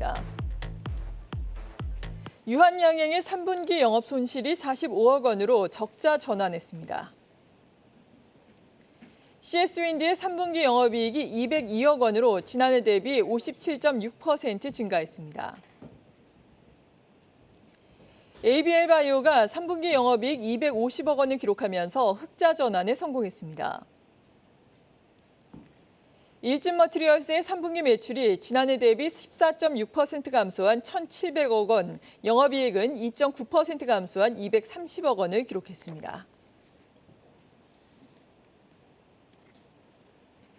올랐습니다. 유한양행의 3분기 영업 손실이 45억 원으로 적자 전환했습니다. CS윈드의 3분기 영업이익이 202억 원으로 지난해 대비 57.6% 증가했습니다. ABL 바이오가 3분기 영업이익 250억 원을 기록하면서 흑자 전환에 성공했습니다. 일진 머티리얼스의 3분기 매출이 지난해 대비 14.6% 감소한 1,700억 원, 영업이익은 2.9% 감소한 230억 원을 기록했습니다.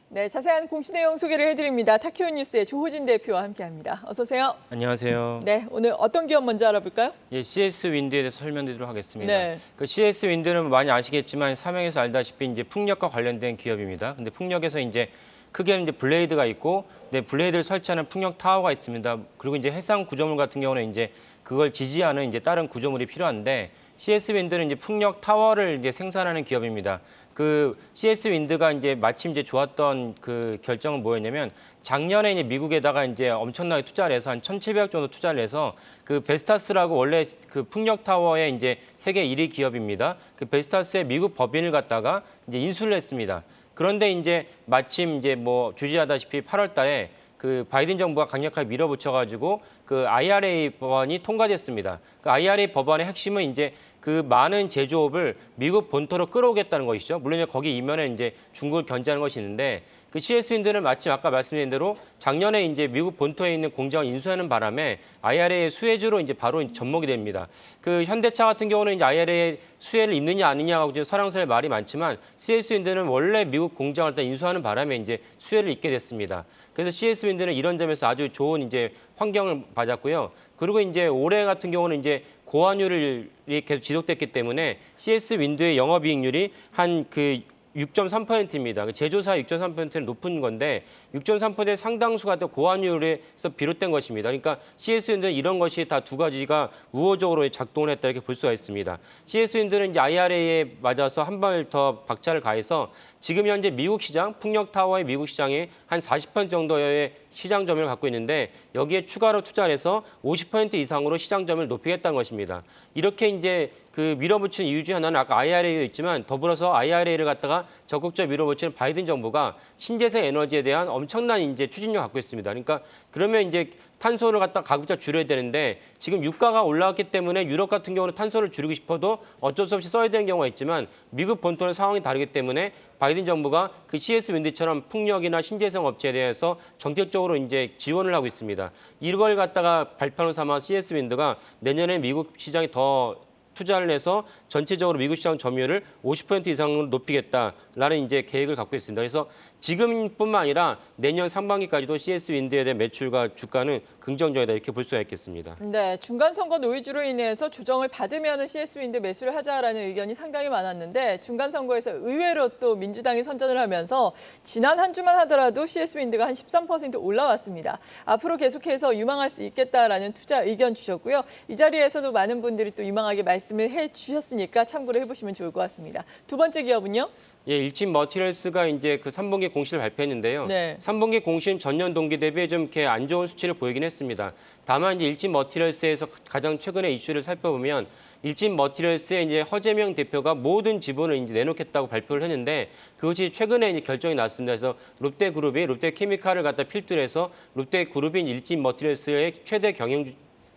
네, 자세한 공시 내용 소개를 해드립니다. 타키오 뉴스의 조호진 대표와 함께합니다. 어서 오세요. 안녕하세요. 네, 오늘 어떤 기업 먼저 알아볼까요? 예, CS 윈드에 대해서 설명드리도록 하겠습니다. 네. 그 CS 윈드는 많이 아시겠지만 사명에서 알다시피 이제 풍력과 관련된 기업입니다. 근데 풍력에서 이제 크게는 이제 블레이드가 있고, 네, 블레이드를 설치하는 풍력 타워가 있습니다. 그리고 이제 해상 구조물 같은 경우는 이제 그걸 지지하는 이제 다른 구조물이 필요한데 CS 윈드는 이제 풍력 타워를 이제 생산하는 기업입니다. 그 CS 윈드가 이제 마침 이제 좋았던 그 결정은 뭐였냐면 작년에 이제 미국에다가 이제 엄청나게 투자를 해서 한 1,700억 정도 투자를 해서 그 베스타스라고 원래 그 풍력 타워의 이제 세계 1위 기업입니다. 그 베스타스의 미국 법인을 갖다가 이제 인수를 했습니다. 그런데 이제 마침 이제 뭐 주지하다시피 8월 달에 그 바이든 정부가 강력하게 밀어붙여가지고 그 IRA 법안이 통과됐습니다. 그 IRA 법안의 핵심은 이제 그 많은 제조업을 미국 본토로 끌어오겠다는 것이죠. 물론 거기 이면에 이제 중국을 견제하는 것이 있는데 그 CS 윈드는 마침 아까 말씀드린 대로 작년에 이제 미국 본토에 있는 공장을 인수하는 바람에 IRA 수혜주로 이제 바로 접목이 됩니다. 그 현대차 같은 경우는 이제 IRA 수혜를 입느냐 아니냐하고 이제 설왕설 말이 많지만 CS 윈드는 원래 미국 공장을 다 인수하는 바람에 이제 수혜를 입게 됐습니다. 그래서 CS 윈드는 이런 점에서 아주 좋은 이제 환경을 맞았고요. 그리고 이제 올해 같은 경우는 이제 고환율이 계속 지속됐기 때문에 CS 윈드의 영업이익률이 한 그 6.3%입니다. 그 제조사 6.3%는 높은 건데 6.3%의 상당수가 또 고환율에서 비롯된 것입니다. 그러니까 CS 윈드는 이런 것이 다 두 가지가 우호적으로 작동을 했다 이렇게 볼 수가 있습니다. CS 윈드는 이제 IRA에 맞아서 한 발 더 박차를 가해서 지금 현재 미국 시장, 풍력 타워의 미국 시장이 한 40% 정도의 시장 점유율을 갖고 있는데 여기에 추가로 투자를 해서 50% 이상으로 시장 점유율을 높이겠다는 것입니다. 이렇게 이제 그 밀어붙인 이유 중 하나는 아까 IRA가 있지만 더불어서 IRA를 갖다가 적극적으로 밀어붙이는 바이든 정부가 신재생 에너지에 대한 엄청난 이제 추진력을 갖고 있습니다. 그러니까 그러면 이제 탄소를 갖다 가급적 줄여야 되는데 지금 유가가 올라왔기 때문에 유럽 같은 경우는 탄소를 줄이고 싶어도 어쩔 수 없이 써야 되는 경우가 있지만 미국 본토는 상황이 다르기 때문에 바이든 정부가 그 CS 윈드처럼 풍력이나 신재생 업체에 대해서 정책적으로 이제 지원을 하고 있습니다. 이걸 갖다가 발판으로 삼아 CS 윈드가 내년에 미국 시장이 더 투자를 해서 전체적으로 미국 시장 점유율을 50% 이상으로 높이겠다라는 이제 계획을 갖고 있습니다. 그래서 지금뿐만 아니라 내년 상반기까지도 CS 윈드에 대한 매출과 주가는 긍정적이다 이렇게 볼 수가 있겠습니다. 네, 중간 선거 노이즈로 인해서 조정을 받으면 CS 윈드 매수를 하자라는 의견이 상당히 많았는데 중간 선거에서 의외로 또 민주당이 선전을 하면서 지난 한 주만 하더라도 CS 윈드가 한 13% 올라왔습니다. 앞으로 계속해서 유망할 수 있겠다라는 투자 의견 주셨고요. 이 자리에서도 많은 분들이 또 유망하게 말씀을 해 주셨으니까 참고로 해보시면 좋을 것 같습니다. 두 번째 기업은요? 예, 일진 머티리얼스가 이제 그 3분기 공시를 발표했는데요. 네. 3분기 공시는 전년 동기 대비 좀 이렇게 안 좋은 수치를 보이긴 했습니다. 다만 이제 일진 머티리얼스에서 가장 최근의 이슈를 살펴보면 일진 머티리얼스의 이제 허재명 대표가 모든 지분을 이제 내놓겠다고 발표를 했는데 그것이 최근에 이제 결정이 났습니다. 그래서 롯데그룹이 롯데케미칼을 갖다 필두로 해서 롯데그룹이 이제 일진 머티리얼스의 최대 경영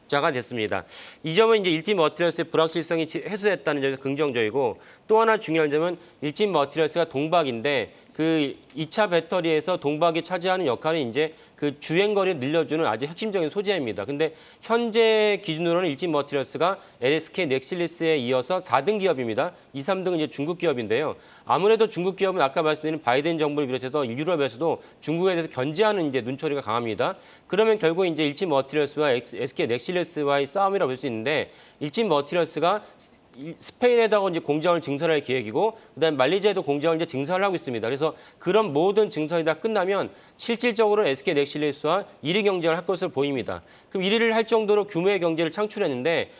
자가 됐습니다. 이 점은 이제 일진 머티리얼스의 불확실성이 지- 해소됐다는 점에서 긍정적이고 또 하나 중요한 점은 일진 머티리얼스가 동박인데 그 2차 배터리에서 동박이 차지하는 역할은 이제 그 주행 거리를 늘려주는 아주 핵심적인 소재입니다. 근데 현재 기준으로는 일진 머티리얼스가 LSK 넥실리스에 이어서 4등 기업입니다. 2, 3등은 이제 중국 기업인데요. 아무래도 중국 기업은 아까 말씀드린 바이든 정부를 비롯해서 유럽에서도 중국에 대해서 견제하는 이제 눈초리가 강합니다. 그러면 결국 이제 일진 머티리얼스와 SK 넥실리스와의 싸움이라고 볼 수 있는데 일진 머티리얼스가 이- 스페인에다가 이제 공장을 증설할 계획이고 그다음에 말레이시아에도 공장을 이제 증설을 하고 있습니다. 그래서 그런 모든 증설이 다 끝나면 실질적으로 SK 넥실리스와 1위 경쟁을 할 것으로 보입니다. 그럼 1위를 할 정도로 규모의 경제를 창출했는데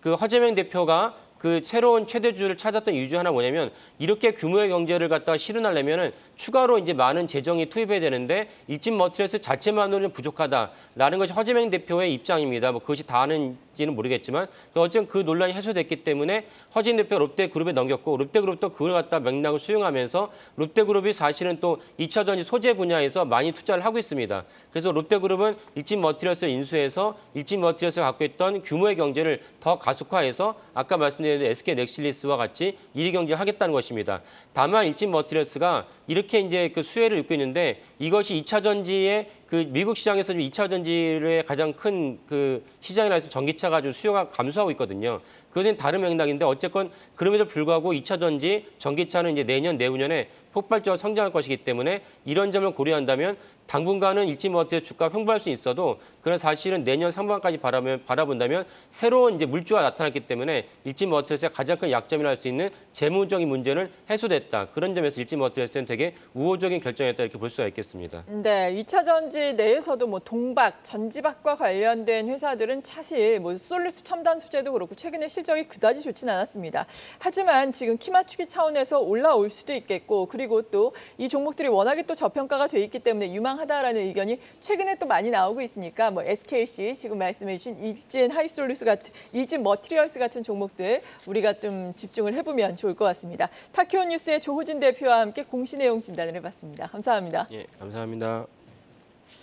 그 허재명 대표가 그 새로운 최대주를 찾았던 이유 중 하나 뭐냐면 이렇게 규모의 경제를 갖다가 실현하려면은 추가로 이제 많은 재정이 투입해야 되는데 일진 머티리얼스 자체만으로는 부족하다라는 것이 허재명 대표의 입장입니다. 뭐 그것이 다는지는 모르겠지만 어쨌든 그 논란이 해소됐기 때문에 허진 대표가 롯데그룹에 넘겼고 롯데그룹도 그걸 갖다 맥락을 수용하면서 롯데그룹이 사실은 또 2차 전지 소재 분야에서 많이 투자를 하고 있습니다. 그래서 롯데그룹은 일진 머티리얼스 인수해서 일진 머티리얼스가 갖고 있던 규모의 경제를 더 가속화해서 아까 말씀드린 SK 넥실리스와 같이 1위 경쟁을 하겠다는 것입니다. 다만 일진 머티리얼스가 이렇게 이제 그 수혜를 입고 있는데 이것이 2차 전지의 그 미국 시장에서 2차 전지의 가장 큰 그 시장이라 해서 전기차가 좀 수요가 감소하고 있거든요. 그것은 다른 맥락인데 어쨌건 그럼에도 불구하고 2차 전지 전기차는 이제 내년 내후년에 폭발적으로 성장할 것이기 때문에 이런 점을 고려한다면 당분간은 일지머티의 주가 횡보할 수 있어도 그런 사실은 내년 상반까지 바라면, 바라본다면 새로운 이제 물주가 나타났기 때문에 일지머티의 가장 큰 약점이라 할 수 있는 재무적인 문제는 해소됐다. 그런 점에서 일지머티는 되게 우호적인 결정이었다 이렇게 볼 수가 있겠습니다. 네, 2차 전지 내에서도 뭐 동박, 전지박과 관련된 회사들은 사실 뭐 솔루스 첨단 소재도 그렇고 최근에 실적이 그다지 좋진 않았습니다. 하지만 지금 키 맞추기 차원에서 올라올 수도 있겠고 그리고 또 이 종목들이 워낙에 또 저평가가 돼 있기 때문에 유망하다라는 의견이 최근에 또 많이 나오고 있으니까 뭐 SKC 지금 말씀해 주신 일진 하이솔루스 같은 일진 머티리얼스 같은 종목들 우리가 좀 집중을 해보면 좋을 것 같습니다. 타키오 뉴스의 조호진 대표와 함께 공시 내용 진단을 해봤습니다. 감사합니다. 예, 감사합니다.